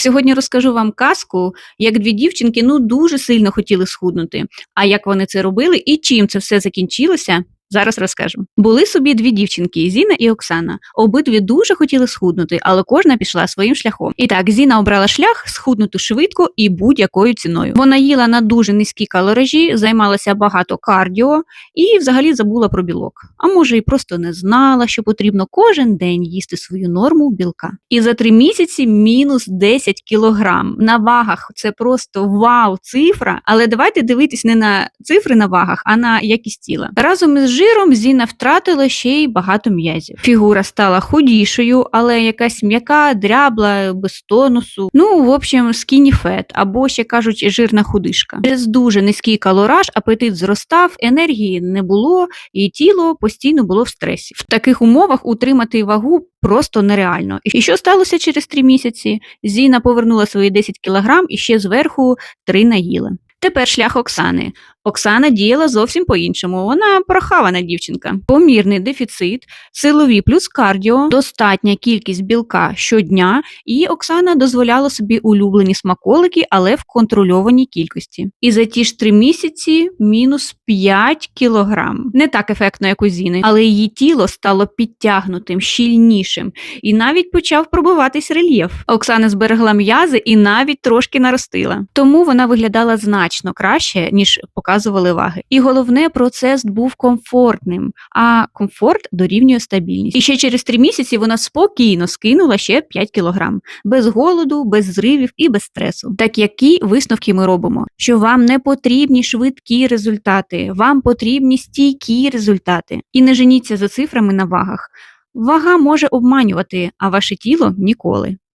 Сьогодні розкажу вам казку, як дві дівчинки ну дуже сильно хотіли схуднути. А як вони це робили і чим це все закінчилося? Зараз розкажу. Були собі дві дівчинки Зіна і Оксана. Обидві дуже хотіли схуднути, але кожна пішла своїм шляхом. І так, Зіна обрала шлях схуднути швидко і будь-якою ціною. Вона їла на дуже низькі калоражі, займалася багато кардіо і взагалі забула про білок. А може, і просто не знала, що потрібно кожен день їсти свою норму білка. І за три місяці мінус 10 кілограм на вагах. Це просто вау, цифра. Але давайте дивитись не на цифри на вагах, а на якість тіла. Разом із жиром Зіна втратила ще й багато м'язів. Фігура стала худішою, але якась м'яка, дрябла, без тонусу. Ну, в общем, fat, або ще кажуть, жирна худишка. Через дуже низький калораж апетит зростав, енергії не було, і тіло постійно було в стресі. В таких умовах утримати вагу просто нереально. І що сталося через три місяці? Зіна повернула свої 10 кілограм і ще зверху три наїла. Тепер шлях Оксани. Оксана діяла зовсім по-іншому. Вона прохавана дівчинка. Помірний дефіцит, силові плюс кардіо, достатня кількість білка щодня, і Оксана дозволяла собі улюблені смаколики, але в контрольованій кількості. І за ті ж три місяці мінус 5 кілограм. Не так ефектно, як у Зіни, але її тіло стало підтягнутим, щільнішим, і навіть почав пробиватись рельєф. Оксана зберегла м'язи і навіть трошки наростила. Тому вона виглядала значно краще, ніж показували ваги. І головне, процес був комфортним, а комфорт дорівнює стабільність. І ще через три місяці вона спокійно скинула ще 5 кілограм, без голоду, без зривів і без стресу. Так які висновки ми робимо? Що вам не потрібні швидкі результати, вам потрібні стійкі результати. І не женіться за цифрами на вагах. Вага може обманювати, а ваше тіло ніколи.